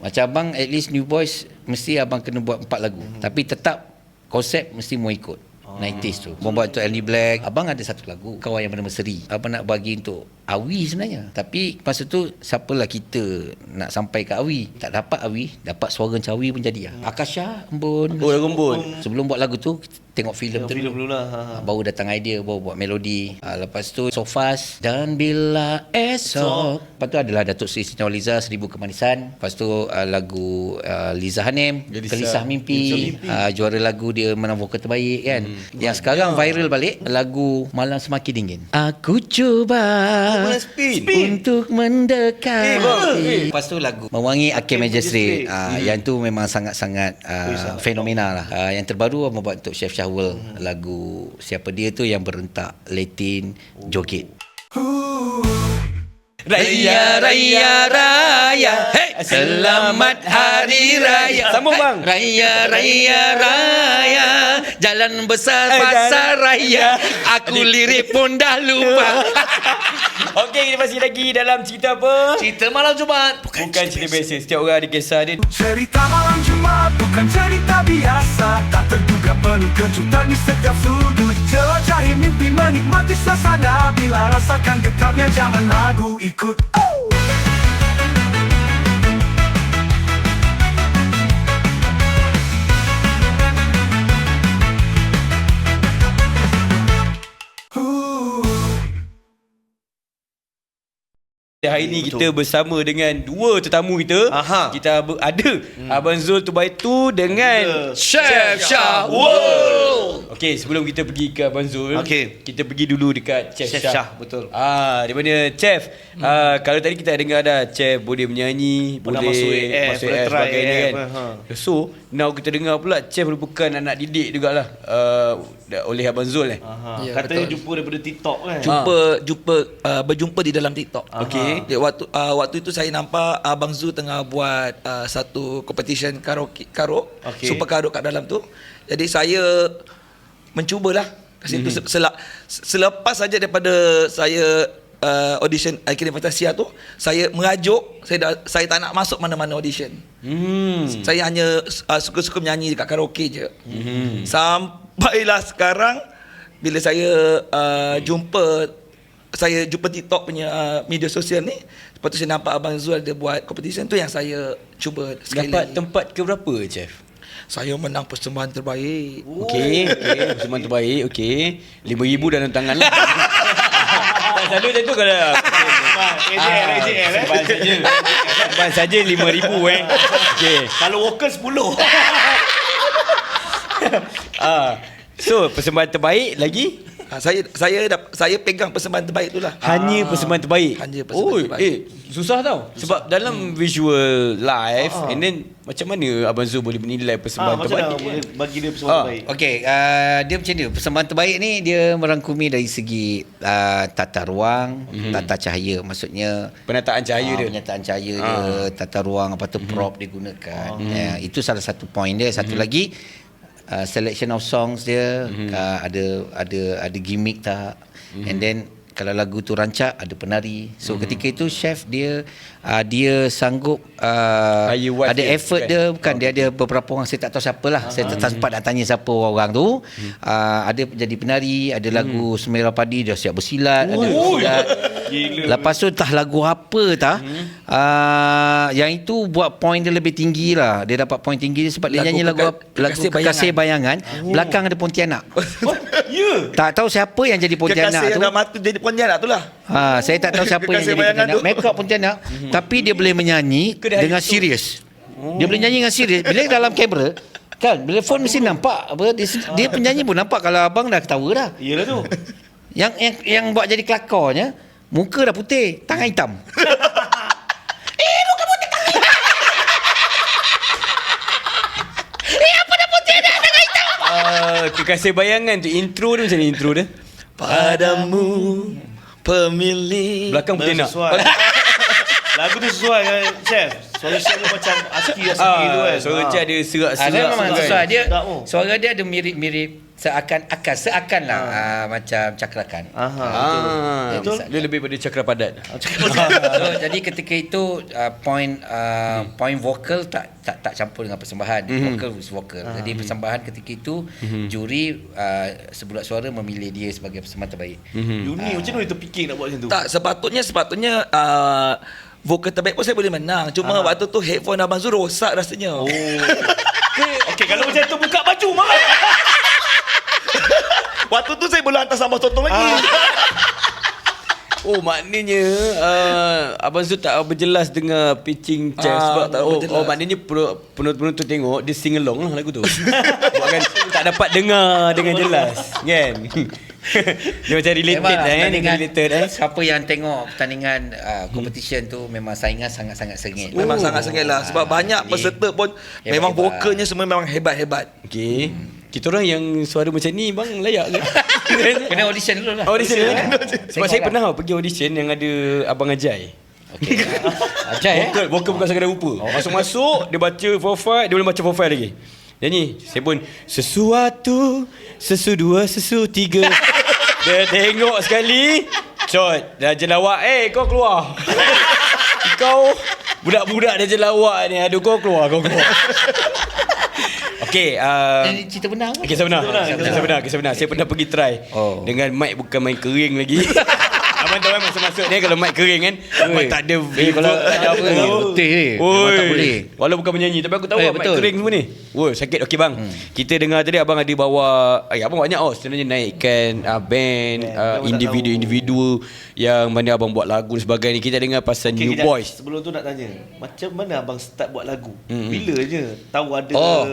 Macam abang at least New Boys mesti abang kena buat empat lagu. Hmm. Tapi tetap konsep mesti mau ikut. Ah. 90s tu. Abang buat untuk Andy Black. Abang ada satu lagu. Kawan yang bernama Seri. Abang nak bagi untuk Awi sebenarnya. Tapi masa tu siapalah kita nak sampai ke Awi. Tak dapat Awi. Dapat suara macam Awi pun jadi lah. Akasha, Embun. Oh, lagu Embun. Sebelum buat lagu tu, tengok filem tu. Filem dulu lah. Ha, ha. Ah, Baru datang idea Baru buat melodi ah, Lepas tu So fast Dan bila esok Lepas tu adalah Datuk Seri Siti Nurhaliza Seribu Kemanisan Lepas tu ah, lagu ah, Liza Hanim Gelisah. Gelisah Mimpi, Ah, Juara lagu dia Menang vokal terbaik kan Yang sekarang viral balik Lagu Malam Semakin Dingin Aku cuba Oh, spin. Untuk mendekat Eh. Eh. Lepas tu lagu Mewangi Akim Magistrate Magistrate. ah, Yang tu memang sangat-sangat ah, Fenomena lah Ah, Yang terbaru Abang buat untuk Chef Syahwal Lagu Siapa Dia tu yang berentak Latin Joget Raya, raya, raya hey! Selamat Hari Raya Sambung, bang. Raya, raya, raya Jalan besar Eh, pasar raya Aku lirik pun dah lupa Okey, kita masih lagi dalam cerita apa? Cerita malam Jumaat Bukan, cerita biasa. Setiap orang ada kisah dia. Cerita malam Jumat bukan cerita biasa Tak terduga penuh di setiap sudut Jelajahi mimpi menikmati suasana Bila rasakan getarnya jangan lagu ikut Hari ni kita bersama dengan dua tetamu kita. Aha. Kita ada Abang Zul Tubaitu dengan Chef Syahwal Okey, sebelum kita pergi ke Abang Zul, Okey. kita pergi dulu dekat Chef, Chef Syah. Syah, betul. Ah, di mana Chef? Hmm. Ah, kalau tadi kita dengar dah Chef boleh menyanyi, Pernah boleh masuk AF, masuk boleh AF try sebagainya AF, kan. ha. So, now kita dengar pula Chef merupakan anak didik jugalah uh, oleh Abang Zul eh. Aha. Ya, Katanya betul. jumpa daripada TikTok kan. jumpa jumpa uh, berjumpa di dalam TikTok. Okey. Dia waktu uh, waktu itu saya nampak Abang Zu tengah buat uh, satu competition karaoke karo Okey. super karo kat dalam tu. Jadi saya mencubalah kasi mm-hmm. tu sel- selepas saja daripada saya uh, audition Akhirnya Fantasia tu saya merajuk saya dah, saya tak nak masuk mana-mana audition. Hmm. Saya hanya uh, suka-suka menyanyi dekat karaoke je. Mm-hmm. Sampailah sekarang bila saya uh, jumpa saya jumpa TikTok punya uh, media sosial ni, lepas tu saya nampak Abang Zul ada buat competition tu yang saya cuba sekali Dapat lagi. tempat ke berapa, Chef? Saya menang persembahan terbaik. Okey, okey, persembahan terbaik. Okey. 5000 dalam tangan lah. Selalu macam tu kalau AJL, AJL eh. Persembahan saja. Persembahan saja 5000 eh. Okey. Kalau worker 10. Ah. So, persembahan terbaik lagi Ha, saya saya dap, saya pegang persembahan terbaik tu lah. hanya persembahan terbaik. Hanya persembahan oh, terbaik. eh susah tau. Sebab dalam visual live and then macam mana Abang Zul boleh menilai Ah, persembahan macam terbaik? mana boleh bagi dia persembahan Ah, terbaik? Okey, uh, dia macam ni. Persembahan terbaik ni dia merangkumi dari segi uh, tata ruang, mm-hmm. tata cahaya. Maksudnya Penataan cahaya ah, dia. Penyataan cahaya dia, tata ruang apa tu prop dia gunakan. Ya, itu salah satu point dia. Satu lagi uh, selection of songs dia uh, ada ada ada gimmick tak. And then kalau lagu tu rancak ada penari. So ketika itu chef dia uh, dia sanggup uh, ada dia, effort bukan? dia bukan dia ada beberapa orang saya tak tahu siapa lah saya tak, sempat nak tanya siapa orang tu. Uh, ada jadi penari ada lagu Semera Padi dia siap bersilat ada bersilat. Lepas tu entah lagu apa tah. Uh, yang itu buat point dia lebih tinggi lah. Dia dapat point tinggi dia sebab dia Lagu nyanyi lagu lagu Kekasih Kekasih Bayangan. Belakang ada Pontianak. Ya. tak tahu siapa yang jadi Pontianak Kekasih tu. yang dah mati jadi pontianak tu lah. Ha, saya tak tahu siapa yang jadi Pontianak. Make up Pontianak. Tapi dia boleh menyanyi dengan serius. Dia boleh nyanyi dengan serius. Bila dalam kamera, kan, bila phone mesti nampak apa dia, dia penyanyi pun nampak kalau abang dah ketawa dah. Iyalah tu. Yang yang yang buat jadi kelakarnya, muka dah putih, tangan hitam. Uh, kekasih bayangan tu intro dia macam mana intro dia? Padamu pemilik Belakang sesuai. Lagu tu sesuai kan chef. Suara Cik tu macam ASCII Ah, tu kan. suara Ah, serak-serak. dia memang tu kan. sesuai dia suara dia ada mirip-mirip seakan-akan seakan lah ah, macam cakrakan. Aha. Ah, Betul. Dia lebih pada cakra padat. so, jadi ketika itu uh, point uh, point vokal tak tak tak campur dengan persembahan. Vokal is vokal. Jadi persembahan ketika itu juri uh, sebulat suara memilih dia sebagai persembahan terbaik. Uni macam mana dia terfikir nak buat macam tu? Tak, sepatutnya sepatutnya uh, vokal terbaik pun saya boleh menang. Cuma waktu tu headphone Abang Zul rosak rasanya. Oh. Okey, kalau macam tu buka baju marah. Waktu tu saya boleh hantar sambal sotong lagi. Oh maknanya uh, Abang Zul tak berjelas dengan pitching chest Ah, sebab tak oh, berjelas. oh maknanya penonton- penonton tengok dia sing along lah lagu tu. Bukan tak dapat dengar dengan jelas kan. dia macam related Memang lah eh, dengan related eh. Siapa yang tengok pertandingan uh, competition tu memang saingan sangat-sangat sengit. Memang sangat sengit lah Sebab Ah, banyak jadi, peserta pun Memang hebat-hebat. vokalnya semua memang hebat-hebat Okey. Kita orang yang suara macam ni bang layak ke? Kena audition dulu lah. audition eh? Sebab saya Tengoklah. pernah pergi audition yang ada Abang Ajai. Okey. Ajai eh. Vokal, vokal bukan sekadar rupa. Masuk-masuk, dia baca profile, dia boleh baca profile lagi. Nyanyi, saya pun sesuatu, sesu dua, sesu tiga. dia tengok sekali, cot, dah jelawak, eh kau keluar. kau budak-budak dah jelawak ni, aduh kau keluar, kau keluar. Okey, uh, Ini cerita benar ke? Kisah benar. Kisah benar, kisah benar. Saya pernah pergi try. Oh. Dengan mic bukan mic kering lagi. Abang tahu kan masuk-masuk dia kalau mic kering kan. Mic tak ada Eh, kalau tak ada apa. Eh, eh. Oi. Memang tak boleh. Walau bukan penyanyi tapi aku tahu Eh, eh, mic betul. kering semua ni. Woi, sakit. Okey bang. Hmm. Kita dengar tadi abang ada bawa eh abang banyak oh sebenarnya naikkan uh, band uh, abang tak individu-individu yang mana abang buat lagu dan sebagainya. Kita dengar pasal Okey, New kejap. Boys. Sebelum tu nak tanya, macam mana abang start buat lagu? Mm-mm. Bila je tahu ada Oh.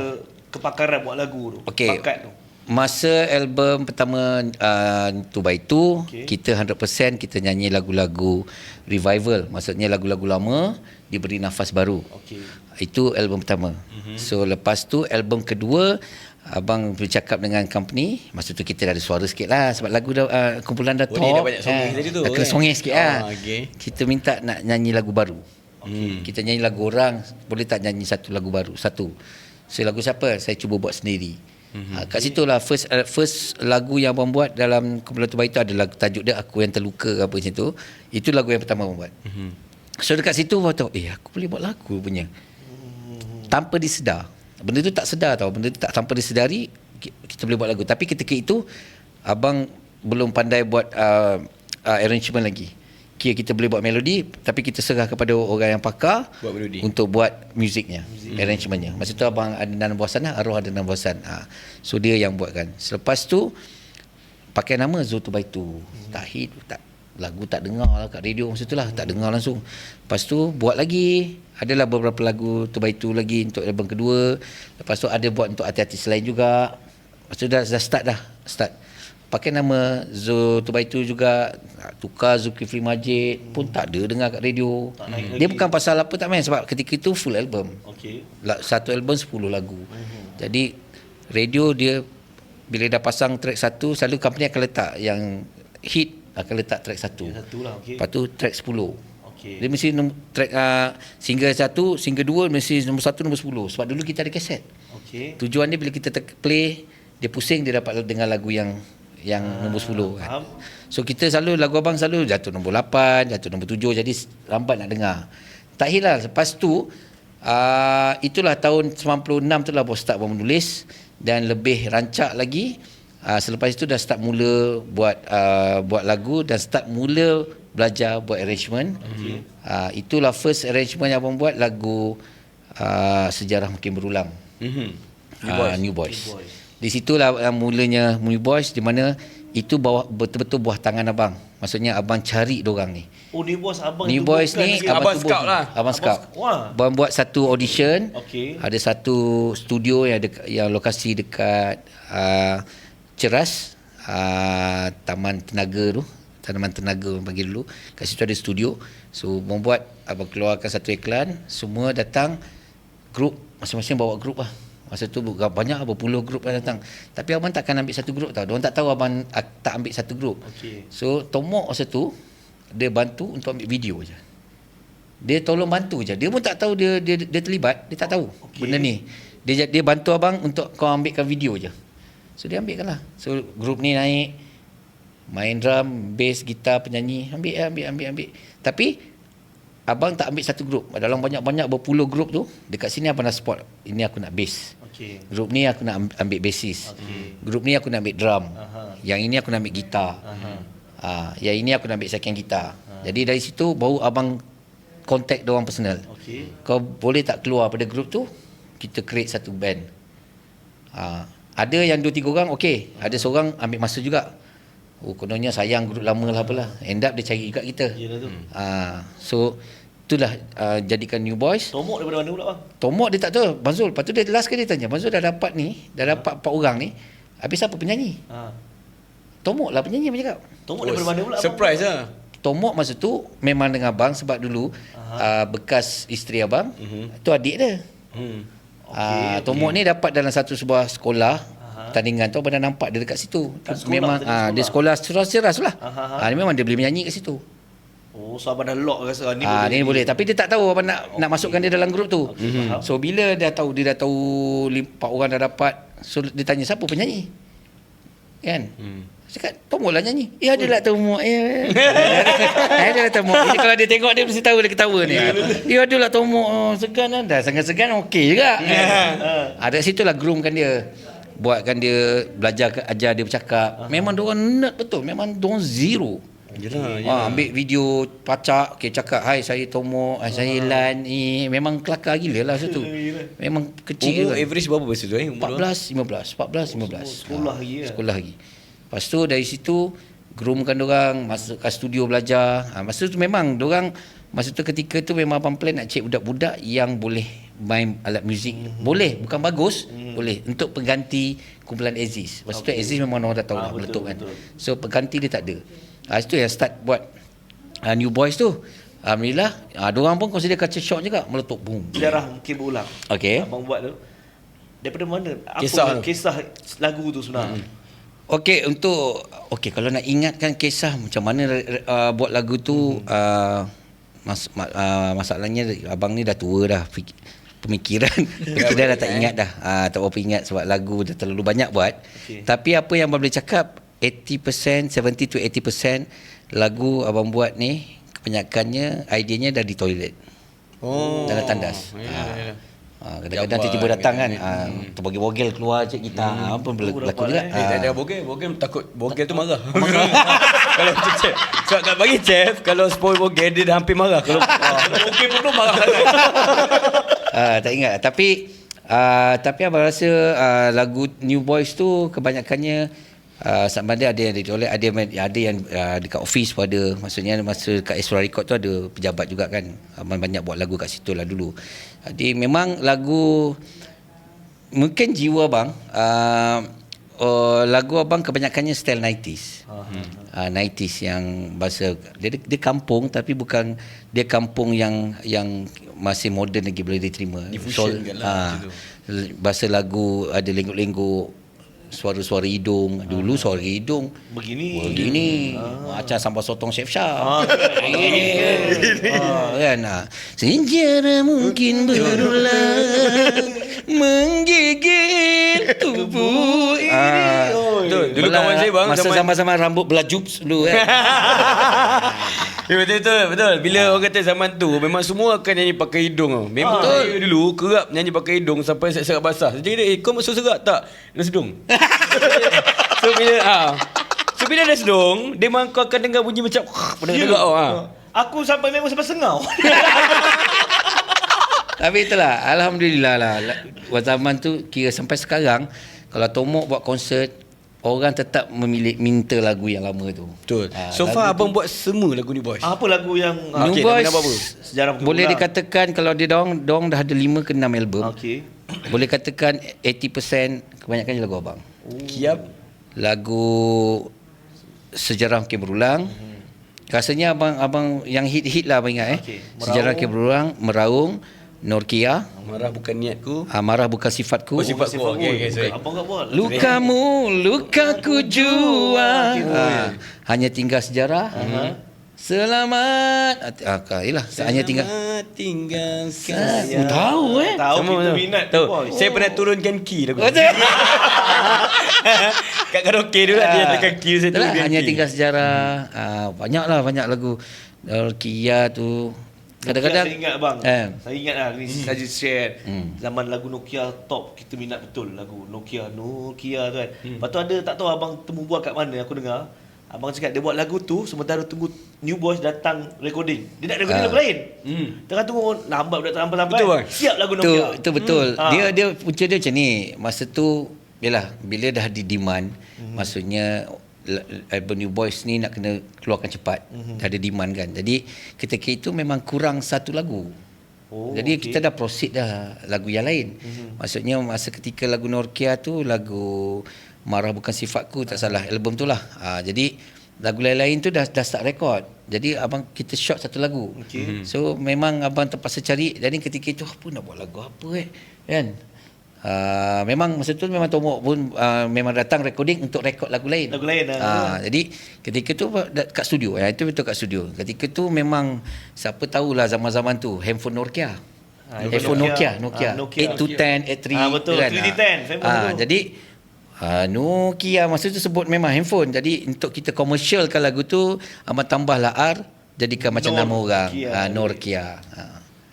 Kepakaran buat lagu tu? Okey. Bakat tu. Masa album pertama uh, Two by Two Okey. Kita 100% kita nyanyi lagu-lagu revival Maksudnya lagu-lagu lama Diberi nafas baru Okey. Itu album pertama Mhm. mm-hmm. So lepas tu album kedua Abang bercakap dengan company Masa tu kita dah ada suara sikit lah Sebab lagu dah, uh, kumpulan dah Oh, top dah banyak songeng tadi tu, Dah kena kan? songeng sikit Ah, lah okey. Kita minta nak nyanyi lagu baru Hmm. Kita nyanyi lagu orang Boleh tak nyanyi satu lagu baru Satu So lagu siapa? Saya cuba buat sendiri Mhm. Ha, kat situ lah first uh, first lagu yang abang buat dalam kumpulan tubai itu ada lagu tajuk dia aku yang terluka ke apa macam tu. Itu lagu yang pertama abang buat. Mhm. So dekat situ abang tahu eh aku boleh buat lagu punya. Tanpa disedar. Benda tu tak sedar tau. Benda tu tak tanpa disedari ki- kita boleh buat lagu. Tapi ketika itu abang belum pandai buat uh, uh, arrangement lagi. Kira kita boleh buat melodi tapi kita serah kepada orang yang pakar Buat melodi. untuk buat musiknya, Music. arrangementnya. Masa tu abang ada dalam bawah sana, arwah ada dalam bawah sana. Ha. So dia yang buatkan. Selepas tu pakai nama Zoto Baitu. Tak hit, tak lagu tak dengar lah kat radio masa tu lah, tak dengar langsung. Lepas tu buat lagi, adalah beberapa lagu tu Baitu lagi untuk album kedua. Lepas tu ada buat untuk artis-artis lain juga. Lepas tu dah, dah start dah, start. Pakai nama Zoto Baitu juga Tukar Zulkifli Majid Pun tak ada dengar kat radio naik Dia bukan pasal apa tak main Sebab ketika itu full album Okey. La- satu album 10 lagu. Jadi radio dia bila dah pasang track satu selalu company akan letak yang hit akan letak track satu. Satu lah, okey. Lepas tu track 10. Okey. Dia mesti nom- track uh, single satu, single dua mesti nombor satu, nombor 10. Sebab dulu kita ada kaset. Okey. Tujuan dia bila kita play, dia pusing dia dapat dengar lagu yang yang nombor 10 kan. faham. So kita selalu lagu abang selalu jatuh nombor 8, jatuh nombor 7 jadi lambat nak dengar. Tak hilal lepas tu uh, itulah tahun 96 tu lah bos start abang menulis dan lebih rancak lagi uh, selepas itu dah start mula buat uh, buat lagu dan start mula belajar buat arrangement. Okay. Uh, itulah first arrangement yang abang buat lagu uh, sejarah mungkin berulang. Mhm. New Boys. New Boys. Di situlah uh, mulanya New Boys di mana itu bawah betul-betul buah tangan abang. Maksudnya abang cari dorang ni. Oh, ni bos abang New tu Boys ni sikit. Abang tubuh- scout lah. Abang Abang scout. Wah. Abang buat satu audition. Okey. Ada satu studio yang dek, yang lokasi dekat uh, Ceras, uh, Taman Tenaga tu. Tanaman Tenaga orang panggil dulu. Kat situ ada studio. So membuat abang keluarkan satu iklan, semua datang grup masing-masing bawa grup lah. Masa tu banyak berpuluh grup yang datang. Tapi abang takkan ambil satu grup tau. Diorang tak tahu abang ah, tak ambil satu grup. Okey. So Tomok masa tu dia bantu untuk ambil video je. Dia tolong bantu je. Dia pun tak tahu dia dia, dia terlibat, dia tak tahu okay. benda ni. Dia dia bantu abang untuk kau ambilkan video je. So dia ambilkan lah. So grup ni naik main drum, bass, gitar, penyanyi, ambil ambil ambil ambil. Tapi abang tak ambil satu grup. Dalam banyak-banyak berpuluh grup tu, dekat sini abang dah spot. Ini aku nak bass. Okey. Grup ni aku nak am- ambil bassist. Grup ni aku nak ambil drum. Aha. Yang ini aku nak ambil gitar. Aha. Ah, yang ini aku nak ambil second gitar. Jadi dari situ baru abang contact dia orang personal. Okey. Kau boleh tak keluar pada grup tu? Kita create satu band. Ah, ada yang dua tiga orang okey, ada seorang ambil masa juga. Oh kononnya sayang grup lama lah apalah. End up dia cari juga kita. Yelah tu. Ah, so itulah uh, jadikan New Boys. Tomok daripada mana pula bang? Tomok dia tak tahu Bang Zul Lepas tu dia last kali dia tanya Bang Zul dah dapat ni Dah dapat empat orang ni Habis apa penyanyi Ha. Tomok lah penyanyi Abang cakap Tomok daripada mana pula? Surprise lah. Tomok masa tu Memang dengan abang Sebab dulu uh, Bekas isteri abang Mhm. Tu adik dia Hmm. okay, uh, Tomok ni dapat dalam satu sebuah sekolah Tandingan tu abang dah nampak dia dekat situ Kat sekolah, Memang uh, Dia sekolah ceras-ceras lah aha. uh, Memang dia boleh menyanyi kat situ Oh, so abang dah lock rasa ni Ah, ni boleh tapi dia tak tahu apa nak nak masukkan dia dalam grup tu. Okey, faham. So bila dia tahu dia dah tahu empat orang dah dapat, so dia tanya siapa penyanyi? Kan? Hmm. Cakap, Tomok lah nyanyi. Ya, dia lah Tomok. Ya, ya. dia lah. Jadi kalau dia tengok, dia mesti tahu dia ketawa ni. Ya, dia lah Tomok. Oh, segan lah. Dah segan-segan, okey juga. Kan? Ah, dari situ lah groomkan dia. Buatkan dia belajar, ajar dia bercakap. Memang dia orang nerd betul. Memang dia orang zero. Yelah, Ha, ambil video pacak, okay, cakap, hai saya Tomo, hai saya Lan, ni memang kelakar gila lah situ. Memang kecil Umur kan. average berapa masa tu eh? Umur 14, 15, 14, 15. sekolah Ha, lagi ya? Sekolah lagi. Lepas tu dari situ groomkan orang masuk ke studio belajar. Ha, masa tu memang orang masa tu ketika tu memang abang plan nak cek budak-budak yang boleh main alat muzik. Mhm. Boleh, bukan bagus, boleh untuk pengganti kumpulan Aziz. Masa tu Aziz memang orang dah tahu Ah, nak betul, meletup kan. betul. So pengganti dia tak ada. Ha, situ yang start buat uh, New Boys tu. Alhamdulillah, uh, orang pun consider culture shock juga meletup boom. Sejarah mungkin berulang. Okey. Abang buat tu. Daripada mana? Apa Kisah kisah lagu tu sebenarnya? Okey untuk okey kalau nak ingatkan kisah macam mana uh, buat lagu tu uh, mas, ma, uh, masalahnya abang ni dah tua dah fik, pemikiran pemikiran dah tak ingat dah uh, tak berapa ingat sebab lagu dah terlalu banyak buat Okey. tapi apa yang abang boleh cakap 80% 70 to 80% lagu abang buat ni kebanyakannya idenya dah di toilet Oh. dalam tandas Ya, Ah. ya, ya. Ah, kadang-kadang tiba-tiba datang kan dengan ah, terbogel-bogel keluar cik gitar ah, apa berlaku dapat, juga eh. Eh, tak ada bogel, bogel takut bogel tu marah. kalau macam chef. Sebab kat bagi chef, kalau spoil bogel dia dah hampir marah. Kalau bogel pun tu marah. Ah, tak ingat tapi uh, tapi abang rasa uh, lagu New Boys tu kebanyakannya uh, sama ada ada yang di toilet ada yang ada yang uh, dekat office pun ada. Maksudnya masa kat Extra Record tu ada pejabat juga kan. Abang banyak buat lagu kat situ lah dulu. Jadi memang lagu mungkin jiwa bang uh, uh, lagu abang kebanyakannya style 90s uh, 90s yang bahasa dia, dia kampung tapi bukan dia kampung yang yang masih moden lagi boleh diterima. Diffusion kan lah, ah, macam tu. bahasa lagu ada lengguk-lengguk suara-suara hidung. Dulu suara hidung. Begini. begini. Macam sambal sotong chef Shah. Begini. Ah, kan? Ah. sejarah mungkin berulang menggigit tubuh ini Oh, Betul. Dulu Belah- kawan saya bang masa zaman sama-sama rambut belajup dulu kan Ya, betul, betul, betul. Bila orang kata zaman tu Memang semua akan nyanyi pakai hidung tau Memang Betul. saya dulu Kerap nyanyi pakai hidung Sampai serak basah Jadi dia eh, kau masuk serak tak? Dalam sedung So bila ah, So bila ada sedung Dia memang kau akan dengar bunyi macam Pada Ya. dengar tau ah. Aku sampai memang sampai sengau. Tapi itulah Alhamdulillah lah. Buat zaman tu Kira sampai sekarang Kalau Tomok buat konsert Orang tetap memilih Minta lagu yang lama tu. Betul. Ah, So far tu- abang buat semua lagu ni boys? Apa lagu yang New Okey, Boys apa? Sejarah Boleh dikatakan Kalau dia dorang, dorang dah ada 5 ke 6 album Okey. Boleh katakan 80% Kebanyakannya lagu abang. Kiap. Lagu Sejarah Mungkin Berulang. Rasanya abang abang yang hit-hit lah abang ingat eh. Sejarah Mungkin Berulang, Meraung, Norkia, Marah bukan niatku Amarah Bukan Sifatku. Oh, sifat ku Okay, okay, sorry Apa kau buat? Lukamu, lukaku jua. Ha, hanya tinggal sejarah. Selamat. Ah, ah, yalah, hanya tinggal. Selamat tinggal Saya tahu eh. Tahu Sama, kita minat Tahu. boy. Saya pernah turunkan key lagu. Kat karaoke dulu lah dia tekan key saya turunkan hanya key. tinggal sejarah. Ah, banyaklah banyak lagu. Uh, Kia tu. Kadang-kadang saya ingat bang. Eh. Saya ingat lah ni hmm. saja share. Hmm. Zaman lagu Nokia top kita minat betul lagu Nokia Nokia tu kan. Hmm. Lepas tu ada tak tahu abang temu buat kat mana aku dengar. Abang cakap dia buat lagu tu sementara tunggu New Boys datang recording. Dia nak recording Ah. lagu lain. Hmm. Tengah tunggu lambat budak sampai sampai. Betul, bang. Siap lagu Nokia. itu betul. Hmm. Dia Ah. dia punca dia macam ni. Masa tu yalah bila dah di demand Hmm. maksudnya la- album New Boys ni nak kena keluarkan cepat. Hmm. Dah ada demand kan. Jadi ketika itu memang kurang satu lagu. Oh, Jadi okey. kita dah proceed dah lagu yang lain. Mhm. Maksudnya masa ketika lagu Norkia tu lagu Marah Bukan Sifatku tak salah album tu lah. Ha, jadi lagu lain-lain tu dah dah start record. Jadi abang kita shot satu lagu. Okey. So memang abang terpaksa cari jadi ketika itu apa nak buat lagu apa eh kan. Uh, memang masa tu memang Tomok pun uh, memang datang recording untuk rekod lagu lain. Lagu lain, ah. Ah, jadi ketika tu kat studio. Ya, itu betul kat studio. Ketika tu memang siapa tahulah zaman-zaman tu handphone Nokia. Ah, handphone Nokia, Nokia. Nokia. Ah, Nokia. 8210, 83 Ah, betul. 3D10, famous Ah, tu. jadi ah, Nokia masa tu sebut memang handphone. Jadi untuk kita komersialkan lagu tu amat tambahlah R jadikan macam nama orang. Nokia. Ah, Norkia. Ah.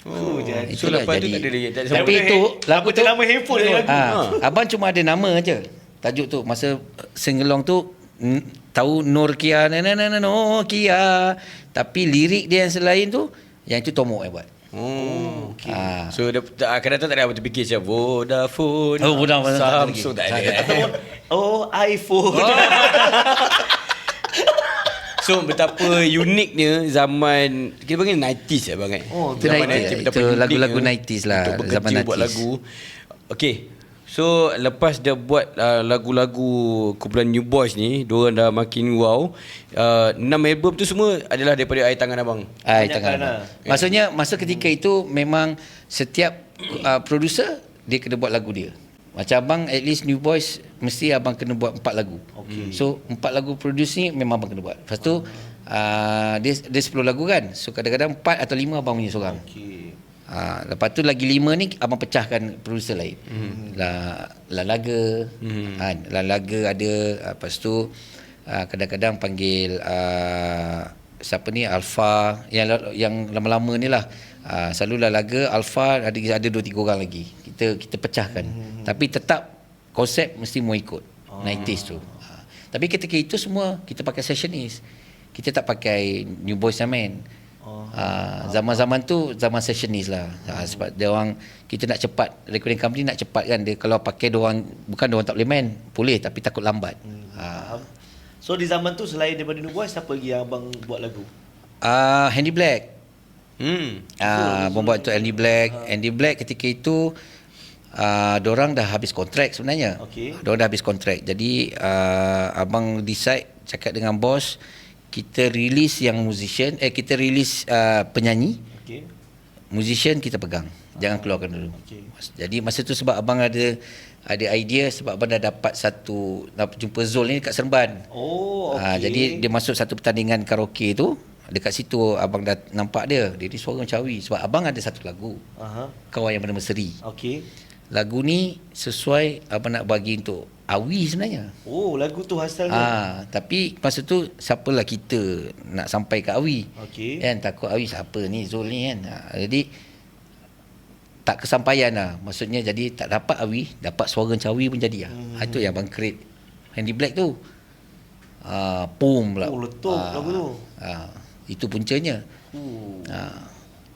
Oh, jadi. So lepas tu tak ada lagi. Tak ada Tapi itu hand- lagu apa tu tu nama handphone dia lagu. Ah, abang cuma ada nama aja. Tajuk tu masa singelong tu n- tahu Norkia na na na na Nokia tapi lirik dia yang selain tu yang itu Tomok yang buat. Oh. Okay. Ah. So dia, tak, akan datang tak ada apa terfikir macam Vodafone. Oh, Vodafone tak ada lagi. Samsung tak Tak ada. ada. Ataupun oh iPhone. So betapa uniknya zaman kita panggil 90s ya bang eh. Oh, itu 90s. betapa Itu uniknya lagu-lagu 90s lah, Untuk zaman buat 90s. lagu. Okay. So lepas dia buat uh, lagu-lagu kumpulan New Boys ni, diorang dah makin wow. Uh, enam album tu semua adalah daripada air tangan abang. Ai Banyak tangan. abang. Maksudnya masa ketika itu memang setiap uh, producer dia kena buat lagu dia. Macam abang at least New Boys mesti abang kena buat empat lagu. Okey. So empat lagu produce ni memang abang kena buat. Lepas tu uh, dia dia 10 lagu kan. So kadang-kadang empat atau lima abang punya seorang. Okey. Ha, lepas tu lagi lima ni abang pecahkan producer lain. Mm. La La Laga. Mm. Ha, La Laga ada lepas tu uh, kadang-kadang panggil uh, siapa ni Alfa yang yang lama-lama ni lah. Uh, selalu La Laga, Alfa ada ada dua tiga orang lagi. Kita kita pecahkan. Mm. Tapi tetap konsep mesti mau ikut. Oh. 90s tu. Ha. Tapi ketika itu semua kita pakai sessionist. Kita tak pakai New Boys and Men. Oh. Ha, zaman-zaman tu zaman sessionist lah. Ha, sebab dia orang kita nak cepat recording company nak cepat kan dia kalau pakai dia orang bukan dia orang tak boleh main, boleh tapi takut lambat. Ha. So di zaman tu selain daripada New Boys siapa lagi yang abang buat lagu? Ah Handy Black. Hmm. Ah uh, membuat untuk Andy Black. Andy Black ketika itu uh, orang dah habis kontrak sebenarnya. Okey. Diorang dah habis kontrak. Jadi uh, abang decide cakap dengan bos kita release yang musician eh kita release uh, penyanyi Okey. musician kita pegang jangan keluarkan dulu Okey. jadi masa tu sebab abang ada ada idea sebab abang dah dapat satu nak jumpa Zul ni kat Seremban Oh, okey. Ah, jadi dia masuk satu pertandingan karaoke tu dekat situ abang dah nampak dia dia di suara cawi sebab abang ada satu lagu Aha. kawan yang bernama Seri Okey. lagu ni sesuai abang nak bagi untuk Awi sebenarnya Oh, lagu tu hasilnya. Ah, tapi masa tu siapalah kita nak sampai ke Awi. Okey. Kan takut Awi siapa ni Zul ni kan. Ha, jadi tak kesampaian lah. Maksudnya jadi tak dapat Awi, dapat suara Cawi pun jadi lah. Hmm. itu yang abang create Handy Black tu. Ah, pum pula. Oh, letup lagu tu. Ah, itu puncanya. Oh. Ah.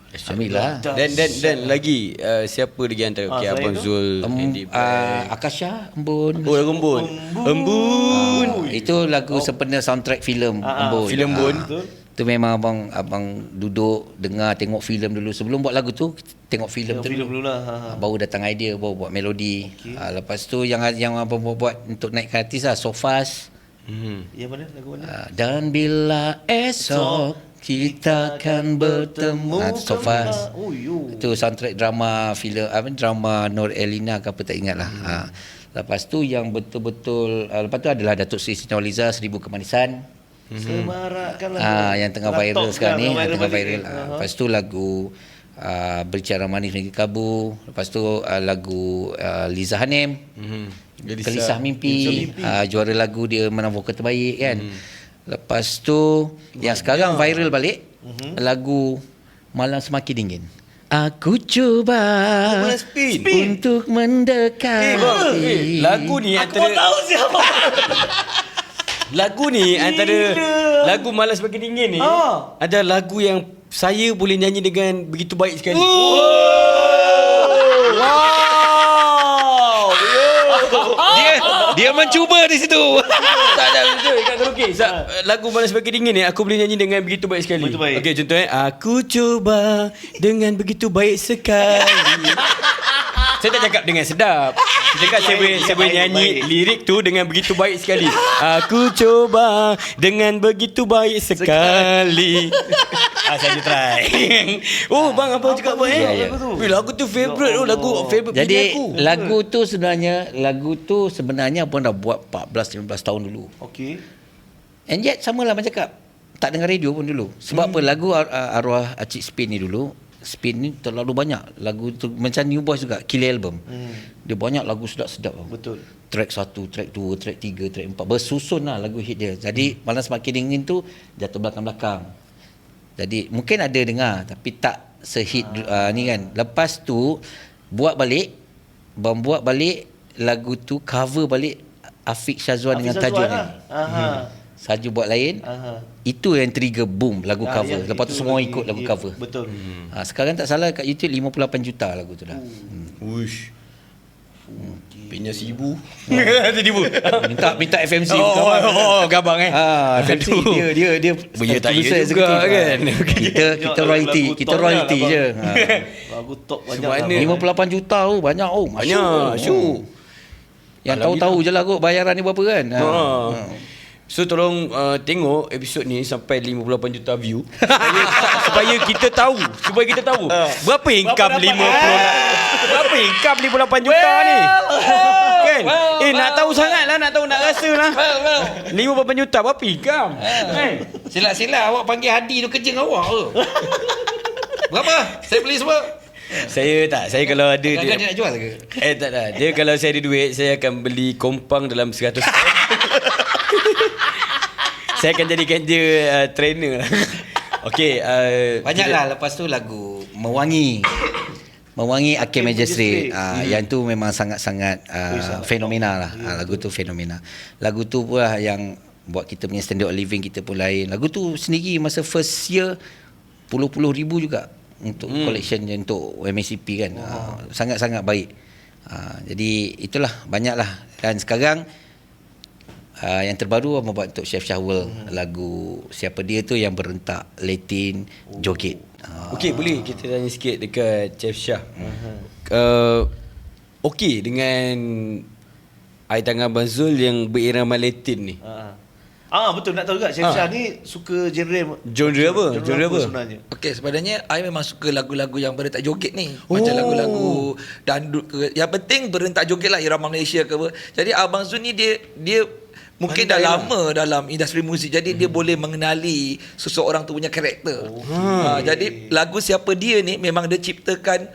Alhamdulillah. Dan dan dan lagi uh, siapa lagi antara Ah, okay, abang tu? Zul, Um, Andy uh. Akasha, Embun. Oh, lagu Embun. Embun. Ah, itu lagu oh. sempena soundtrack filem Ah, ah, Embun. filem Embun. Betul. Tu memang abang abang duduk dengar tengok filem dulu sebelum buat lagu tu tengok filem tu filem dulu. lah. Ha, ha. Ah, Baru datang idea baru buat melodi. Okay. Ha, lepas tu yang yang abang buat, buat untuk naikkan artis lah Sofas. Hmm. Yang mana lagu mana? Ha, dan bila esok kita akan bertemu. Ha, Sofas. Oh, yo. Itu soundtrack drama filem apa drama Nur Elina ke apa tak ingat lah. Hmm. Ha. Lepas tu yang betul-betul uh, lepas tu adalah Datuk Seri Siti Nurhaliza Seribu Kemanisan. Semarakkan lagu. Ah yang tengah Laptop viral sekarang ni, sekarang yang tengah viral. Ah, Aha. lepas tu lagu uh, Berbicara Manis Negeri Kabu. Lepas tu uh, lagu uh, Liza Hanim. Mhm. Gelisah Mimpi. Uh, juara lagu dia menang vokal terbaik kan. Lepas tu yang sekarang viral balik lagu Malam Semakin Dingin. Aku cuba Malam Spin. untuk mendekati. Eh, bang, eh, lagu ni Aku antara tahu siapa. lagu ni antara lagu Malas Makin Dingin ni Ah. ada lagu yang saya boleh nyanyi dengan begitu baik sekali. Wow! Dia dia mencuba di situ. tak ada betul kat karaoke. Lagu Malas Makin Dingin ni aku boleh nyanyi dengan begitu baik sekali. Begitu baik. Okey contohnya aku cuba dengan begitu baik sekali. saya tak cakap dengan sedap. Saya cakap saya boleh saya boleh nyanyi baik. lirik tu dengan begitu baik sekali. Aku cuba dengan begitu baik sekali. Ah, saya try. oh bang apa cakap bang eh? Ya, ya. Lagu tu. Weh, lagu tu favorite tu lagu favorite Jadi aku. lagu tu sebenarnya lagu tu sebenarnya pun dah buat 14 15 tahun dulu. Okey. And yet sama lah macam cakap tak dengar radio pun dulu. Sebab hmm. apa lagu ar- ar- arwah Acik Spin ni dulu Spin ni terlalu banyak lagu tu macam New Boys juga Killer album. Hmm. Dia banyak lagu sedap-sedap. Betul. Track 1, track 2, track 3, track 4 bersusun lah lagu hit dia. Jadi hmm. Malam Semakin Dingin tu jatuh belakang-belakang. Jadi mungkin ada dengar tapi tak sehit ah. uh, ni kan. Lepas tu buat balik membuat balik lagu tu cover balik Afiq Syazwan dengan Hafiz tajuk Azwan ni. lah. Aha. Saja buat lain. Aha. Itu yang trigger boom lagu Ah, cover. ya, Lepas tu semua lagi- ikut lagu ya, cover. Betul. Ha, sekarang tak salah kat YouTube 58 juta lagu tu dah. Uish. Pinya sibu. Tiba-tiba. Minta minta FMC Oh, bukan oh, apa. oh, gabang eh. Ah, FMC Aduh. dia dia dia Punya tak ya juga kan. Ah. Kita kita Tengok royalty, kita top royalty lah, je. Ha. Lagu top banyak. Semana. lah, abang. 58 juta oh banyak oh. Banyak, syuk. Yang tahu-tahu je lah kot bayaran ni berapa kan. Ha. Ha. Ha. So tolong uh, tengok episod ni sampai 58 juta view supaya, supaya kita tahu supaya kita tahu berapa income 50 berapa income 58 juta ni. Kan? eh nak tahu sangat lah nak tahu nak rasa lah. 58 juta berapa? Income kan Sila-sila awak panggil Hadi tu kerja dengan awak ke? Berapa? Saya beli semua. saya tak saya kalau ada Kadang-kadang dia dia nak jual ke? Eh tak tak. Dia kalau saya ada duit Saya akan beli kompang dalam 100 Saya akan jadikan dia uh, trainer. Lah Okay uh, Banyaklah lepas tu lagu Mewangi. Mewangi Akim Magistrate. Ah yang tu memang sangat-sangat uh, fenomena lah. Ah, lagu tu fenomena. Lagu tu pula yang buat kita punya standard of living kita pun lain. Lagu tu sendiri masa first year puluh-puluh ribu juga untuk hmm. collection je untuk MACP kan. Ah, sangat-sangat baik. Ah, jadi itulah banyaklah dan sekarang Uh, yang terbaru Abang buat untuk Chef Syahwal hmm. lagu siapa dia tu yang berentak Latin joget. Uh, Okay boleh kita tanya sikit dekat Chef Syah uh, Okay dengan Air tangan Abang Zul yang berirama Latin ni Ah. Ah betul nak tahu juga Chef Ah. Syah ni suka genre Genre apa? Genre apa? sebenarnya? Okey sebenarnya I memang suka lagu-lagu yang berentak joget ni. Oh. Macam lagu-lagu dandut ke. Yang penting berentak joget lah irama Malaysia ke apa. Jadi Abang Zul ni dia dia mungkin dah Pandai lah. lama dalam industri muzik. Jadi dia boleh mengenali seseorang tu punya karakter. Oh. Ha, jadi lagu siapa dia ni memang dia ciptakan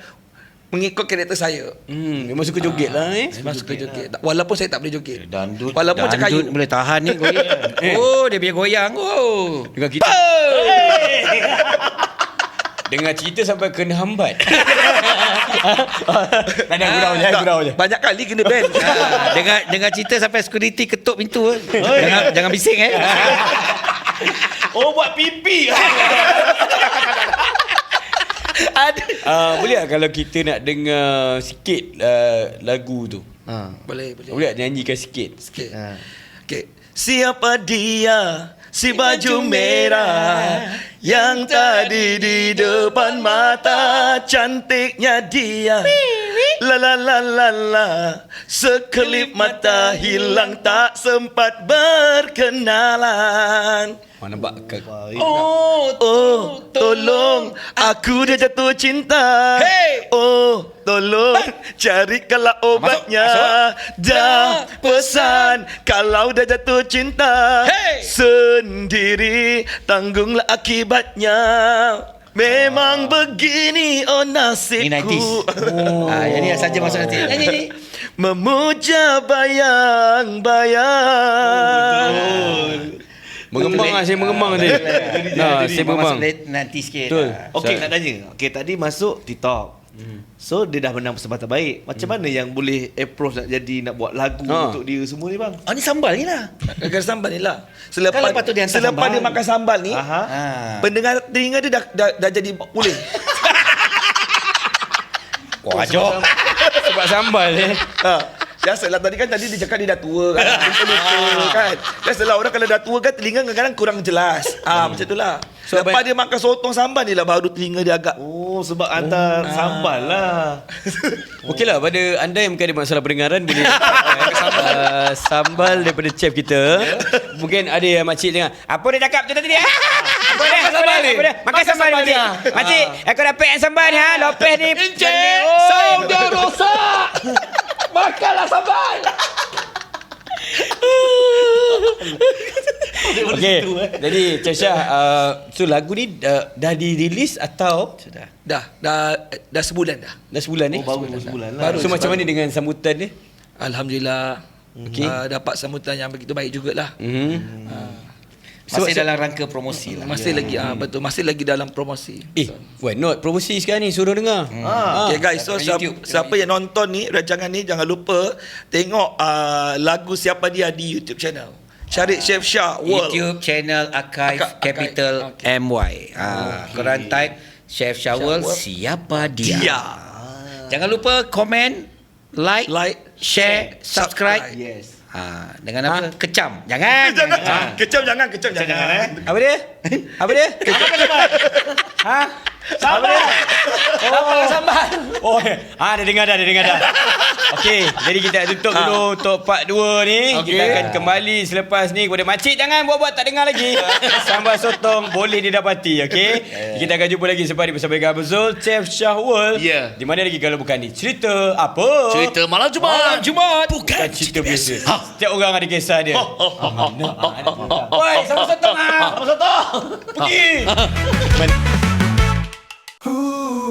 mengikut karakter saya. Hmm, memang suka joget lah eh Memang suka joget. Walaupun saya tak boleh joget. Dandut Walaupun macam kayu. boleh tahan ni goyang. oh, dia biar goyang. Oh. Dengan kita Dengan cerita sampai kena hambat Tak ada gurau je Gurau je Banyak kali kena ban. Ah, dengan dengan cerita sampai security ketuk pintu. eh. jangan jangan bising eh. Oh buat pipi. Ada uh, Boleh tak kalau kita nak dengar sikit uh, lagu tu Ha. boleh, boleh. Boleh tak nyanyikan sikit Okey. Okey. Siapa dia? Si baju merah yang tadi di depan mata cantiknya dia. La la la la la. Sekelip mata hilang tak sempat berkenalan. Mana nampak ke- Oh, oh, tolong Aku dah jatuh cinta. Hey! Oh, tolong Carikanlah obatnya. Dah pesan Kalau dah jatuh cinta. Hey! Sendiri Tanggunglah akibatnya Memang begini oh nasibku 90s. Oh. Ah, yang ni saja masuk nanti. Nyanyi ni. Memuja bayang-bayang Mengembang lah saya mengembang tadi. Nah, saya mengembang. Masuk late nanti sikit. Betul. Ah. Okey nak tanya. Okey tadi masuk TikTok. So dia dah menang persempatan baik. Macam mana yang boleh approach nak jadi nak buat lagu Ha. untuk dia semua ni bang? Oh ni sambal ni lah. Gara-gara sambal ni lah Selepas, Kan lepas tu dia selepas sambal. dia makan sambal ni Aha. Ah. Pendengar telinga dia dah, dah, dah jadi pulih Wah, Jok. Sebab sambal eh. ha. Biasalah tadi kan tadi dia cakap dia dah tua kan Lupa-lupa kan Biasalah orang kalau dah tua kan telinga kadang-kadang kurang jelas ah Macam tu lah So, Lepas dia makan sotong sambal ni lah baru telinga dia agak Oh sebab hantar sambal lah. Okey lah pada anda yang mungkin ada masalah pendengaran boleh uh, sambal daripada chef kita. Mungkin ada yang makcik dengar. Apa dia cakap tu tadi eh? Apa dia? Apa dia? Apa dia? Makan sambal ni. Makcik. Makcik, aku dapat yang sambal ni ha. Lopez ni. Encik, saudara rosak. Makanlah sambal. Okey. Jadi Chef Syah, uh, so lagu ni uh, dah dirilis atau Sudah. Dah Dah dah sebulan dah dah sebulan ni? Oh baru sebulan lah. Baru So macam mana dengan sambutan dia? Alhamdulillah Okey. uh, Dapat sambutan yang begitu baik jugalah Mhm. Masih dalam rangka promosi lah. Masih lagi ah betul masih lagi dalam promosi. Eh, why not? Promosi sekarang ni suruh dengar. Ah. Okay guys, so kat siapa, YouTube. siapa yang nonton ni rancangan ni jangan lupa tengok uh, lagu siapa dia di YouTube channel. Cari Chef Shah World. YouTube channel Archive Archive, Capital okay. MY. Ah, korang type Chef Shawul Shawul. siapa dia. Dia. Jangan lupa komen, like, Like, share, subscribe. subscribe. Yes. Ha, dengan apa? Kecam. Jangan. Jangan, Ah. kecam jangan, kecam jangan. jangan, eh. Apa dia? Apa dia? ha? Dia? Oh, sambal. Oh, ah dah dengar dah, dah dengar dah. Okey, jadi kita nak tutup dulu untuk part 2 ni. Okey. Kita akan kembali selepas ni kepada makcik jangan buat-buat tak dengar lagi. Sambal sotong boleh didapati, okey? Kita akan jumpa lagi selepas ni bersama dengan Abzul, Chef Syahwul. Ya. Di mana lagi kalau bukan ni? Cerita apa? Cerita malam Jumaat. Malam Jumaat. Bukan cerita biasa. Setiap orang ada kisah dia. Oi, sambal sotong ah. Sambal sotong. Pergi. Ooh.